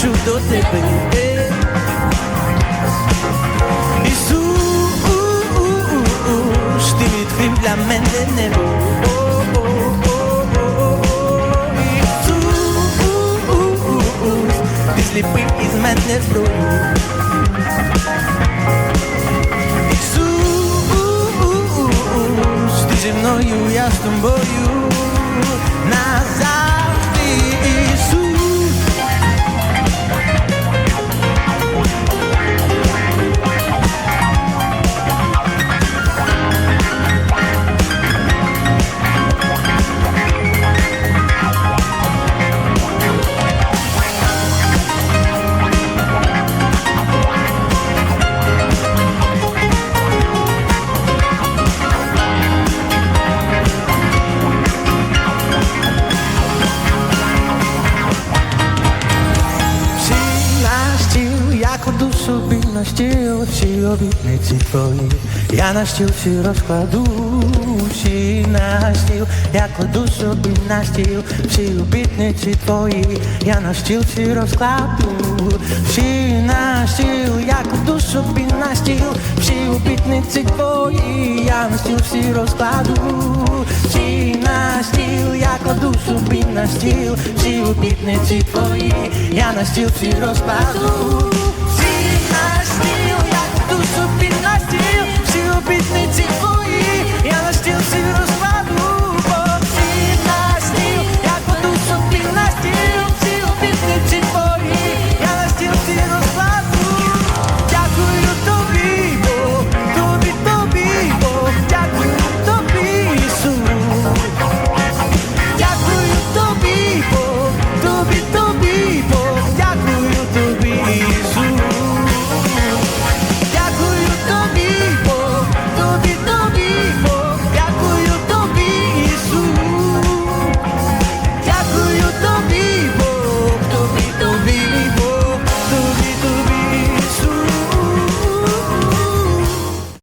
хочу до тебе. Ісус, ти відкрив для мене небо. Ісус, ти зліпив із мене зброю. Ісус, ти зі мною, я з тобою. Назавжди кладу собі на стіл, всі обітниці твої, я на стіл всі розкладу, всі на стіл, я кладу собі на стіл, всі обітниці твої, я на стіл всі розкладу, всі на стіл, я кладу собі на стіл, всі обітниці твої, я на стіл всі розкладу, всі на стіл, я кладу собі на стіл, всі обітниці твої, я на стіл всі розкладу.